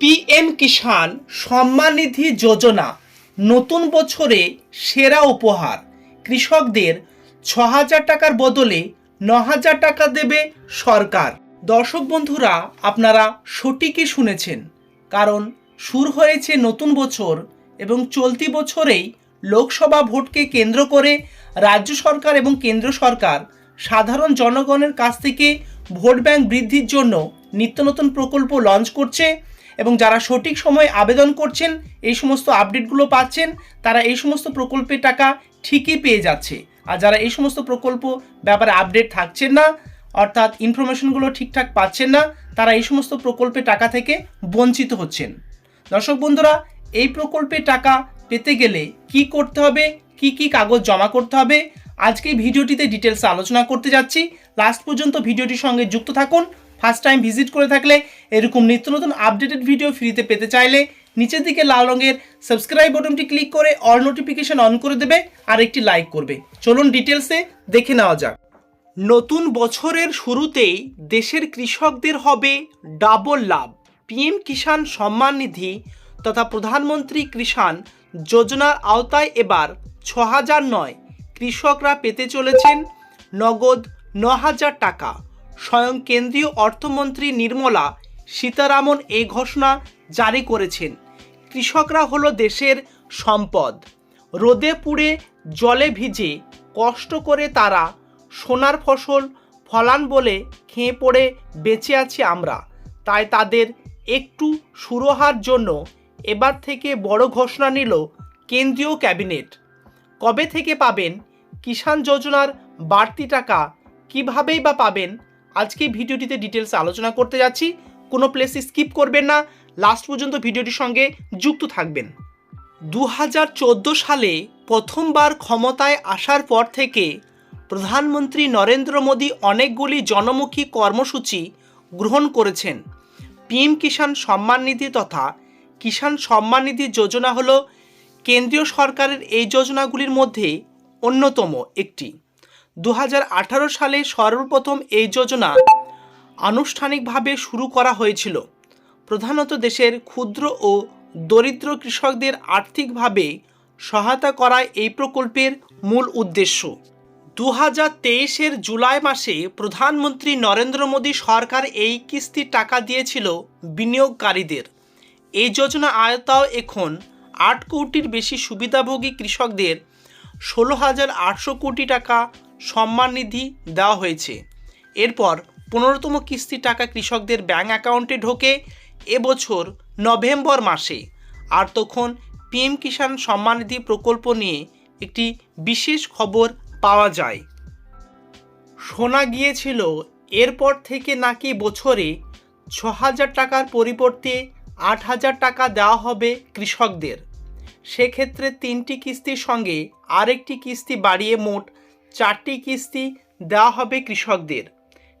PM Kisan Samman Nidhi যোজনা, নতুন বছরে সেরা উপহার। কৃষকদের ছ হাজার টাকার বদলে ন হাজার টাকা দেবে সরকার। দর্শক বন্ধুরা, আপনারা সঠিকই শুনেছেন, কারণ শুরু হয়েছে নতুন বছর এবং চলতি বছরেই লোকসভা ভোটকে কেন্দ্র করে রাজ্য সরকার এবং কেন্দ্র সরকার সাধারণ জনগণের কাছ থেকে ভোট ব্যাংক বৃদ্ধির জন্য নিত্য নতুন প্রকল্প লঞ্চ করছে। এবং যারা সঠিক সময়ে আবেদন করছেন, এই সমস্ত আপডেটগুলো পাচ্ছেন, তারা এই সমস্ত প্রকল্পের টাকা ঠিকই পেয়ে যাচ্ছে। আর যারা এই সমস্ত প্রকল্প ব্যাপারে আপডেট থাকছেন না, অর্থাৎ ইনফরমেশনগুলো ঠিকঠাক পাচ্ছেন না, তারা এই সমস্ত প্রকল্পের টাকা থেকে বঞ্চিত হচ্ছেন। দর্শক বন্ধুরা, এই প্রকল্পের টাকা পেতে গেলে কি করতে হবে, কি কি কাগজ জমা করতে হবে আজকে ভিডিওটিতে ডিটেলসে আলোচনা করতে যাচ্ছি। লাস্ট পর্যন্ত ভিডিওটির সঙ্গে যুক্ত থাকুন। ফার্স্ট টাইম ভিজিট করে থাকলে এরকম নিত্য নতুন আপডেটেড ভিডিও ফ্রিতে পেতে চাইলে নিচের দিকে লাল রঙের সাবস্ক্রাইব বাটনটি ক্লিক করে অল নোটিফিকেশন অন করে দেবে আর একটি লাইক করবে। চলুন ডিটেলসে দেখে নেওয়া যাক। নতুন বছরের শুরুতেই দেশের কৃষকদের হবে ডাবল লাভ। পিএম কিষাণ সম্মান নিধি তথা প্রধানমন্ত্রী কিষাণ যোজনার আওতায় এবার ছ হাজার নয় কৃষকরা পেতে চলেছেন নগদ ন হাজার টাকা। স্বয়ং কেন্দ্রীয় অর্থমন্ত্রী নির্মলা সীতারামন এই ঘোষণা জারি করেছেন। কৃষকরা হলো দেশের সম্পদ। রোদে পুড়ে জলে ভিজে কষ্ট করে তারা সোনার ফসল, ফলান বলে খেয়ে পড়ে বেঁচে আছি আমরা। তাই তাদের একটু সুরহার জন্য এবার থেকে বড় ঘোষণা নিল কেন্দ্রীয় ক্যাবিনেট। কবে থেকে পাবেন? কিষাণ যোজনার বাড়তি টাকা কীভাবেই বা পাবেন? আজকে ভিডিওটিতে ডিটেলস আলোচনা করতে যাচ্ছি। কোনো প্লেস স্কিপ করবেন না। লাস্ট পর্যন্ত ভিডিওটির সঙ্গে যুক্ত থাকবেন। দু হাজার চোদ্দ সালে প্রথমবার ক্ষমতায় আসার পর থেকে প্রধানমন্ত্রী নরেন্দ্র মোদী অনেকগুলি জনমুখী কর্মসূচি গ্রহণ করেছেন। পিএম কিষাণ সম্মান নিধি তথা কিষাণ সম্মান নিধি যোজনা হলো কেন্দ্রীয় সরকারের এই যোজনাগুলির মধ্যে অন্যতম একটি। দু হাজার আঠারো সালে সর্বপ্রথম এই যোজনা আনুষ্ঠানিকভাবে শুরু করা হয়েছিল। প্রধানত দেশের ক্ষুদ্র ও দরিদ্র কৃষকদের আর্থিকভাবে সহায়তা করাই এই প্রকল্পের মূল উদ্দেশ্য। দু হাজার তেইশের জুলাই মাসে প্রধানমন্ত্রী নরেন্দ্র মোদী সরকার এই কিস্তির টাকা দিয়েছিল বিনিয়োগকারীদের। এই যোজনা আয়তাও এখন আট কোটির বেশি সুবিধাভোগী কৃষকদের ষোলো হাজার আটশো কোটি টাকা সম্মান নিধি দেওয়া হয়েছে। এরপর পনেরোতম কিস্তি টাকা কৃষকদের ব্যাঙ্ক অ্যাকাউন্টে ঢোকে এবছর নভেম্বর মাসে। আর তখন পিএম কিষাণ সম্মান নিধি প্রকল্প নিয়ে একটি বিশেষ খবর পাওয়া যায়। শোনা গিয়েছিল, এরপর থেকে নাকি বছরে ছ হাজার টাকার পরিবর্তে আট হাজার টাকা দেওয়া হবে কৃষকদের। সেক্ষেত্রে তিনটি কিস্তির সঙ্গে আরেকটি কিস্তি বাড়িয়ে মোট চারটি কিস্তি দেওয়া হবে কৃষকদের।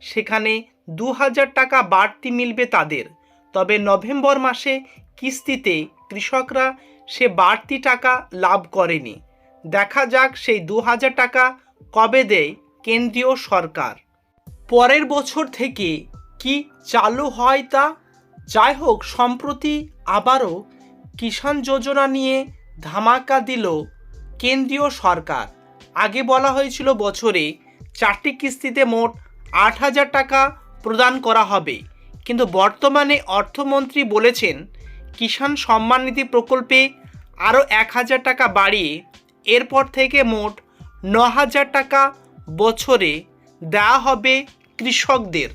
সেখানে দু হাজার টাকা বাড়তি মিলবে তাদের। তবে নভেম্বর মাসে কিস্তিতে কৃষকরা সে বাড়তি টাকা লাভ করেনি। দেখা যাক সেই দু হাজার টাকা কবে দেয় কেন্দ্রীয় সরকার। পরের বছর থেকে কি চালু হয় তা? যাই হোক, সম্প্রতি আবারও কিষাণ যোজনা নিয়ে ধামাকা দিল কেন্দ্রীয় সরকার। আগে বলা হয়েছিল বছরে চারটি কিস্তিতে মোট আট হাজার টাকা প্রদান করা হবে। কিন্তু বর্তমানে অর্থমন্ত্রী বলেছেন, কিষাণ সম্মান নিধি প্রকল্পে আরও এক হাজার টাকা বাড়িয়ে এরপর থেকে মোট ন হাজার টাকা বছরে দেওয়া হবে কৃষকদের।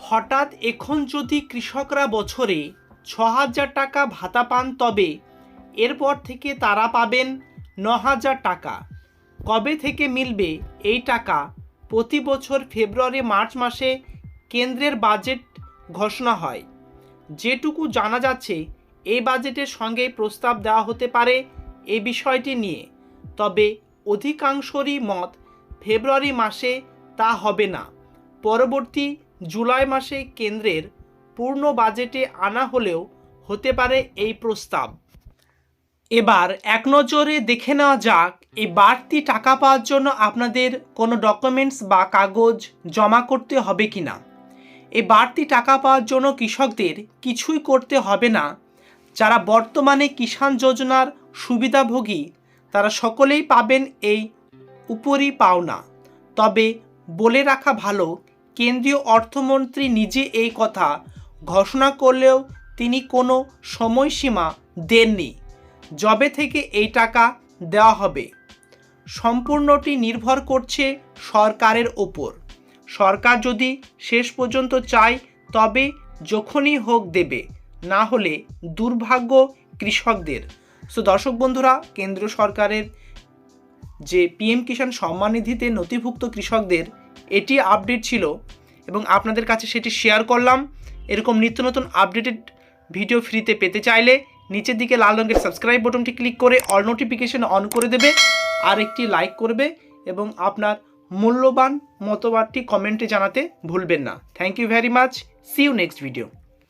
হঠাৎ এখন যদি কৃষকরা বছরে ছ হাজার টাকা ভাতা পান তবে এরপর থেকে তারা পাবেন ন হাজার টাকা। কবে থেকে মিলবে এই টাকা? প্রতি বছর ফেব্রুয়ারি, মার্চ মাসে কেন্দ্রের বাজেট ঘোষণা হয়। যেটুকু জানা যাচ্ছে, এই বাজেটের সঙ্গে প্রস্তাব দেওয়া হতে পারে এ বিষয়টি নিয়ে। তবে অধিকাংশরই মত ফেব্রুয়ারি মাসে তা হবে না। পরবর্তী জুলাই মাসে কেন্দ্রের পূর্ণ বাজেটে আনা হলেও হতে পারে এই প্রস্তাব। এবার এক নজরে দেখে নেওয়া যাক, এই বাড়তি টাকা পাওয়ার জন্য আপনাদের কোনো ডকুমেন্টস বা কাগজ জমা করতে হবে কি না? এই বাড়তি টাকা পাওয়ার জন্য কৃষকদের কিছুই করতে হবে না। যারা বর্তমানে কিষাণ যোজনার সুবিধাভোগী, তারা সকলেই পাবেন এই উপরই পাওনা। তবে বলে রাখা ভালো, কেন্দ্রীয় অর্থমন্ত্রী নিজে এই কথা ঘোষণা করলেও তিনি কোনো সময়সীমা দেননি। জবে থেকে এই টাকা দেওয়া হবে। সম্পূর্ণটি নির্ভর করছে সরকারের ওপর। সরকার যদি শেষ পর্যন্ত চায়, তবে যখনই হোক দেবে, না হলে দুর্ভাগ্য কৃষকদের। সো দর্শক বন্ধুরা কেন্দ্র সরকারের যে পিএম কিষাণ সম্মান নিধিতে নথিভুক্ত কৃষকদের, এটি আপডেট ছিল এবং আপনাদের কাছে সেটি শেয়ার করলাম। এরকম নিত্য নতুন আপডেটেড ভিডিও ফ্রিতে পেতে চাইলে নিচের দিকে লাল রঙের সাবস্ক্রাইব বটনটি ক্লিক করে অল নোটিফিকেশন অন করে দেবে আর একটি লাইক করবে এবং আপনার মূল্যবান মতবাদটি কমেন্টে জানাতে ভুলবেন না। Thank you very much see you next video